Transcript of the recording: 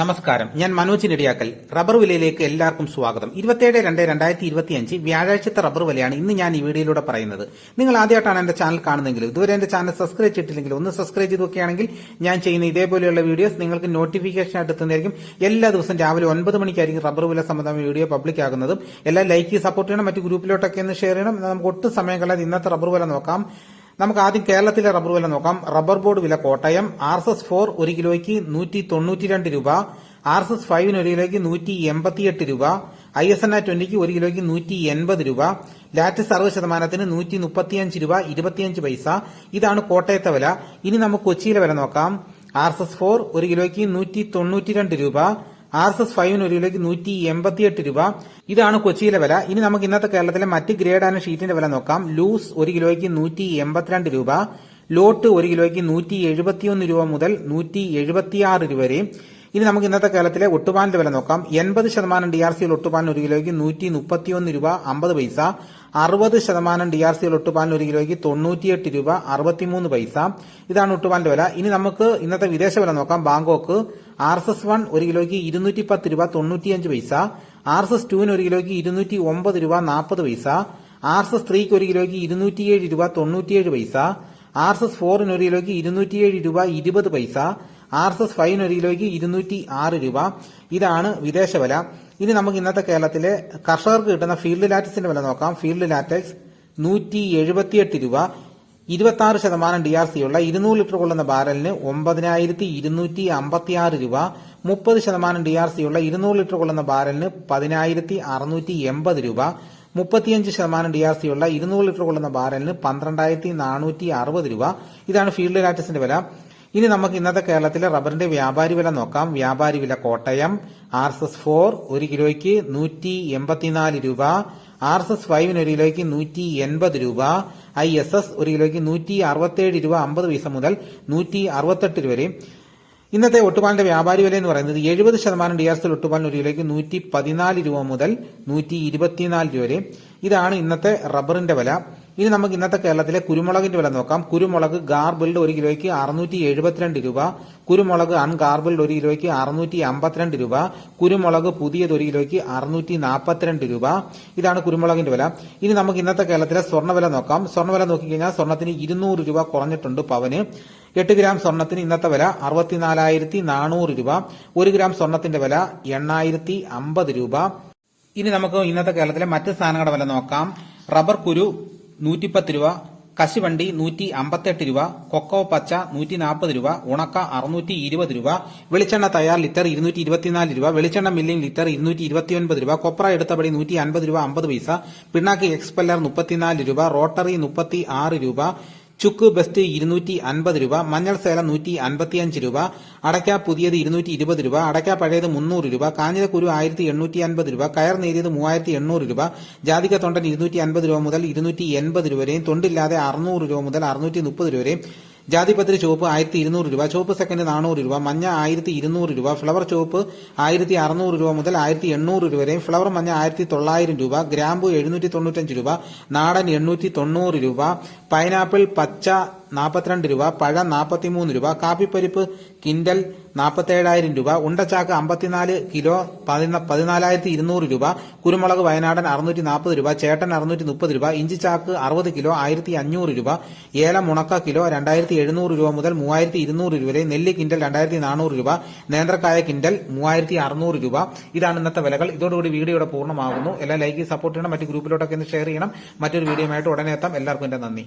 നമസ്കാരം. ഞാൻ മനോജ് നെടിയാക്കൽ റബ്ബർ വിലയിലേക്ക് എല്ലാവർക്കും സ്വാഗതം. ഇരുപത്തിയേഴ് രണ്ട് രണ്ടായിരത്തി ഇരുപത്തിയഞ്ച് വ്യാഴാഴ്ചത്തെ റബ്ബർ വിലയാണ് ഇന്ന് ഞാൻ ഈ വീഡിയോയിലൂടെ പറയുന്നത്. നിങ്ങൾ ആദ്യമായിട്ടാണ് എന്റെ ചാനൽ കാണുന്നതെങ്കിൽ ഇതുവരെ എന്റെ ചാനൽ സബ്സ്ക്രൈബ് ചെയ്തിട്ടില്ലെങ്കിൽ ഒന്ന് സബ്സ്ക്രൈബ് ചെയ്ത് നോക്കുകയാണെങ്കിൽ ഞാൻ ചെയ്യുന്ന ഇതേപോലെയുള്ള വീഡിയോസ് നിങ്ങൾക്ക് നോട്ടിഫിക്കേഷൻ ആയിട്ട് എത്തുന്നതായിരിക്കും. എല്ലാ ദിവസവും രാവിലെ ഒൻപത് മണിക്കായിരിക്കും റബ്ബർ വില സംബന്ധമായ വീഡിയോ പബ്ലിക് ആകുന്നതും. എല്ലാം ലൈക്ക് സപ്പോർട്ട് ചെയ്യണം. മറ്റു ഗ്രൂപ്പിലോട്ടൊക്കെ ഒന്ന് ഷെയർ ചെയ്യണം. നമുക്ക് ഒട്ടും സമയം കളയാതെ ഇന്നത്തെ റബ്ബർ വില നോക്കാം. നമുക്ക് ആദ്യം കേരളത്തിലെ റബ്ബർ വില നോക്കാം. റബ്ബർ ബോർഡ് വില Kottayam. R S S four ഒരു കിലോയ്ക്ക് നൂറ്റി തൊണ്ണൂറ്റിരണ്ട് രൂപ. ആർ എസ് എസ് ഫൈവിന് ഒരു കിലോയ്ക്ക് നൂറ്റി എൺപത്തിയെട്ട് രൂപ. ഐ എസ് എൻ ആ ട്വന്റിക്ക് ഒരു കിലോയ്ക്ക് നൂറ്റി എൺപത് രൂപ. ലാറ്റസ് അറുപത് ശതമാനത്തിന് നൂറ്റി മുപ്പത്തിയഞ്ച് രൂപ ഇരുപത്തിയഞ്ച് പൈസ. ഇതാണ് കോട്ടയത്തെ വില. ഇനി നമുക്ക് കൊച്ചിയിലെ വില നോക്കാം. ആർ എസ് എസ് ഫോർ ഒരു കിലോയ്ക്ക് നൂറ്റി തൊണ്ണൂറ്റിരണ്ട് രൂപ. ആർ എസ് എസ് ഫൈവിന് ഒരു കിലോയ്ക്ക് നൂറ്റി എൺപത്തിയെട്ട് രൂപ. ഇതാണ് കൊച്ചിയിലെ വില. ഇനി നമുക്ക് ഇന്നത്തെ കേരളത്തിലെ മറ്റ് ഗ്രേഡ് ആൻഡ് ഷീറ്റിന്റെ വില നോക്കാം. ലൂസ് ഒരു കിലോയ്ക്ക് നൂറ്റി എൺപത്തിരണ്ട് രൂപ. ലോട്ട് ഒരു കിലോയ്ക്ക് നൂറ്റി എഴുപത്തിയൊന്ന് രൂപ മുതൽ നൂറ്റി എഴുപത്തിയാറ് രൂപ വരെ. ഇനി നമുക്ക് ഇന്നത്തെ കാലത്തിലെ ഒട്ടുപാലിന്റെ വില നോക്കാം. എൺപത് ശതമാനം ഡി ആർ സിയിൽ ഒട്ടുപാലിന് ഒരു കിലോയ്ക്ക് നൂറ്റി മുപ്പത്തിയൊന്ന് രൂപ അമ്പത് പൈസ. അറുപത് ശതമാനം ഡി ആർ സിയിൽ ഒട്ടുപാലിന് ഒരു കിലോയ്ക്ക് തൊണ്ണൂറ്റിയെട്ട് രൂപ അറുപത്തിമൂന്ന് പൈസ. ഇതാണ് ഒട്ടുപാലിന്റെ വില. ഇനി നമുക്ക് ഇന്നത്തെ വിദേശ വില നോക്കാം. Bangkok R S S one ഒരു കിലോയ്ക്ക് ഇരുന്നൂറ്റി പത്ത് രൂപ തൊണ്ണൂറ്റിയഞ്ച് പൈസ. ആർ എസ് എസ് ടുവിന് ഒരു കിലോയ്ക്ക് ഇരുന്നൂറ്റി ഒമ്പത് രൂപ നാൽപ്പത് പൈസ. ആർ എസ് എസ് ത്രീക്ക് ഒരു കിലോയ്ക്ക് ഇരുന്നൂറ്റിയേഴ് രൂപ തൊണ്ണൂറ്റിയേഴ് പൈസ. ആർ എസ് എസ് ഫോറിന് ഒരു കിലോയ്ക്ക് ഇരുന്നൂറ്റിയേഴ് രൂപ ഇരുപത് പൈസ. ആർ എസ് എസ് ഫൈവിന് ഒരു കിലോയ്ക്ക് ഇരുന്നൂറ്റി ആറ് രൂപ. ഇതാണ് വിദേശ വില ഇനി നമുക്ക് ഇന്നത്തെ കേരളത്തിലെ കർഷകർക്ക് കിട്ടുന്ന ഫീൽഡ് ലാറ്റക്സിന്റെ വില നോക്കാം. ഫീൽഡ് ലാറ്റക്സ് നൂറ്റി എഴുപത്തിയെട്ട് രൂപ. ഇരുപത്തി ആറ് ശതമാനം ഡി ആർ സി ഉള്ള ഇരുന്നൂറ് ലിറ്റർ കൊള്ളുന്ന ബാരലിന് ഒമ്പതിനായിരത്തി ഇരുന്നൂറ്റി അമ്പത്തി ആറ് രൂപ. മുപ്പത് ശതമാനം ഡി ആർ സി ഉള്ള ഇരുന്നൂറ് ലിറ്റർ കൊള്ളുന്ന ബാരലിന് പതിനായിരത്തി അറുന്നൂറ്റി എൺപത് രൂപ. മുപ്പത്തിയഞ്ച് ശതമാനം ഡി ആർ സി ഉള്ള ഇരുന്നൂറ് ലിറ്റർ കൊള്ളുന്ന ബാരലിന് പന്ത്രണ്ടായിരത്തി നാനൂറ്റി അറുപത് രൂപ. ഇതാണ് ഫീൽഡ് ലാറ്റസിന്റെ വില. ഇനി നമുക്ക് ഇന്നത്തെ കേരളത്തിലെ റബ്ബറിന്റെ വ്യാപാരി വില നോക്കാം. വ്യാപാരി വില Kottayam R S S four ഒരു കിലോയ്ക്ക് നൂറ്റി എൺപത്തിനാല് രൂപ ആർ എസ് എസ് ഫൈവിന് ഒരു കിലോയ്ക്ക് നൂറ്റി എൺപത് രൂപ ഐ എസ് എസ് ഒരു കിലോയ്ക്ക് നൂറ്റി അറുപത്തേഴ് രൂപ അമ്പത് പൈസ മുതൽ നൂറ്റി അറുപത്തെട്ട് രൂപ വരെ. ഇന്നത്തെ ഒട്ടുപാലിന്റെ വ്യാപാരി വില എന്ന് പറയുന്നത് എഴുപത് ശതമാനം ഡി ആർ സി ഒട്ടുപാലിന് ഒരു കിലോയ്ക്ക് നൂറ്റി പതിനാല് രൂപ മുതൽ നൂറ്റി ഇരുപത്തിനാല് രൂപ വരെ. ഇതാണ് ഇന്നത്തെ റബ്ബറിന്റെ വില. ഇനി നമുക്ക് ഇന്നത്തെ കേരളത്തിലെ കുരുമുളകിന്റെ വില നോക്കാം. കുരുമുളക് ഗാർബിൾഡ് ഒരു കിലോയ്ക്ക് അറുന്നൂറ്റി എഴുപത്തിരണ്ട് രൂപ. കുരുമുളക് അൺഗാർബിൾഡ് ഒരു കിലോയ്ക്ക് അറുന്നൂറ്റി അമ്പത്തിരണ്ട് രൂപ. കുരുമുളക് പുതിയത് ഒരു കിലോയ്ക്ക് അറുന്നൂറ്റി നാൽപ്പത്തിരണ്ട് രൂപ. ഇതാണ് കുരുമുളകിന്റെ വില. ഇനി നമുക്ക് ഇന്നത്തെ കേരളത്തിലെ സ്വർണവില നോക്കാം. സ്വർണവില നോക്കിക്കഴിഞ്ഞാൽ സ്വർണത്തിന് ഇരുന്നൂറ് രൂപ കുറഞ്ഞിട്ടുണ്ട് പവന്. എട്ട് ഗ്രാം സ്വർണത്തിന് ഇന്നത്തെ വില അറുപത്തിനാലായിരത്തി നാനൂറ് രൂപ. ഒരു ഗ്രാം സ്വർണത്തിന്റെ വില എണ്ണായിരത്തി അമ്പത് രൂപ. ഇനി നമുക്ക് ഇന്നത്തെ കേരളത്തിലെ മറ്റ് സാധനങ്ങളുടെ വില നോക്കാം. റബ്ബർ കുരു നൂറ്റിപ്പത്ത് രൂപ കശുവണ്ടി നൂറ്റി അമ്പത്തെട്ട് രൂപ കൊക്കോ പച്ച നൂറ്റി നാൽപ്പത് രൂപ ഉണക്ക അറുന്നൂറ്റി ഇരുപത് രൂപ വെളിച്ചെണ്ണ തയ്യാർ ലിറ്റർ ഇരുന്നൂറ്റി ഇരുപത്തിനാല് രൂപ വെളിച്ചെണ്ണ മില്ലിംഗ് ലിറ്റർ ഇരുന്നൂറ്റി ഇരുപത്തിയൊൻപത് രൂപ കൊപ്ര എടുത്തപടി നൂറ്റി അൻപത് രൂപ അമ്പത് പൈസ പിണ്ണാക്ക് എക്സ്പെല്ലർ മുപ്പത്തിനാല് രൂപ റോട്ടറി മുപ്പത്തി ആറ് രൂപ ചുക്ക് ബെസ്റ്റ് ഇരുന്നൂറ്റി അൻപത് രൂപ മഞ്ഞൾ സേല നൂറ്റി അൻപത്തിയഞ്ച് രൂപ അടയ്ക്ക പുതിയത് ഇരുന്നൂറ്റി ഇരുപത് രൂപ അടയ്ക്ക പഴയത് മുന്നൂറ് രൂപ കാഞ്ഞിരക്കുരു ആയിരത്തി എണ്ണൂറ്റി അൻപത് രൂപ കയർ നേരിയത് മൂവായിരത്തി എണ്ണൂറ് രൂപ ജാതിക തൊണ്ടൻ ഇരുന്നൂറ്റി അൻപത് രൂപ മുതൽ ഇരുന്നൂറ്റി എൺപത് രൂപ വരെയും തൊണ്ടില്ലാതെ അറുന്നൂറ് രൂപ മുതൽ അറുന്നൂറ്റി മുപ്പത് രൂപ വരെയും ജാതിപത്രി ചുവപ്പ് ആയിരത്തി ഇരുന്നൂറ് രൂപ ചുവപ്പ് സെക്കൻഡ് നാനൂറ് രൂപ മഞ്ഞ ആയിരത്തി ഇരുന്നൂറ് രൂപ ഫ്ലവർ ചുവപ്പ് ആയിരത്തി അറുന്നൂറ് രൂപ മുതൽ ആയിരത്തി എണ്ണൂറ് രൂപ വരെയും ഫ്ലവർ മഞ്ഞ ആയിരത്തി തൊള്ളായിരം രൂപ ഗ്രാമ്പു എഴുന്നൂറ്റി തൊണ്ണൂറ്റഞ്ച് രൂപ നാടൻ എണ്ണൂറ്റി തൊണ്ണൂറ് രൂപ പൈനാപ്പിൾ പച്ച നാൽപ്പത്തിരണ്ട് രൂപ പഴം നാൽപ്പത്തിമൂന്ന് രൂപ കാപ്പിപ്പരിപ്പ് കിൻഡൽ നാൽപ്പത്തേഴായിരം രൂപ ഉണ്ടച്ചാക്ക് അമ്പത്തിനാല് കിലോ പതിനാലായിരത്തി ഇരുന്നൂറ് രൂപ കുരുമുളക് വയനാടൻ അറുന്നൂറ്റി നാൽപ്പത് രൂപ ചേട്ടൻ അറുന്നൂറ്റി മുപ്പത് രൂപ ഇഞ്ചിച്ചാക്ക് അറുപത് കിലോ ആയിരത്തി അഞ്ഞൂറ് രൂപ ഏലം ഉണക്ക കിലോ രണ്ടായിരത്തി എഴുന്നൂറ് രൂപ മുതൽ മൂവായിരത്തി ഇരുന്നൂറ് രൂപ വരെ നെല്ല് കിൻഡൽ രണ്ടായിരത്തി നാനൂറ് രൂപ നേന്ത്രക്കായ കിൻഡൽ മൂവായിരത്തി അറുന്നൂറ് രൂപ. ഇതാണ് ഇന്നത്തെ വിലകൾ. ഇതോടുകൂടി വീഡിയോയുടെ പൂർണമാകുന്നു. എല്ലാം ലൈക്ക് സപ്പോർട്ട് ചെയ്യണം. മറ്റു ഗ്രൂപ്പിലോട്ടൊക്കെ ഒന്ന് ഷെയർ ചെയ്യണം. മറ്റൊരു വീഡിയോയുമായിട്ട് ഉടനെ എത്താം. എല്ലാവർക്കും എന്റെ നന്ദി.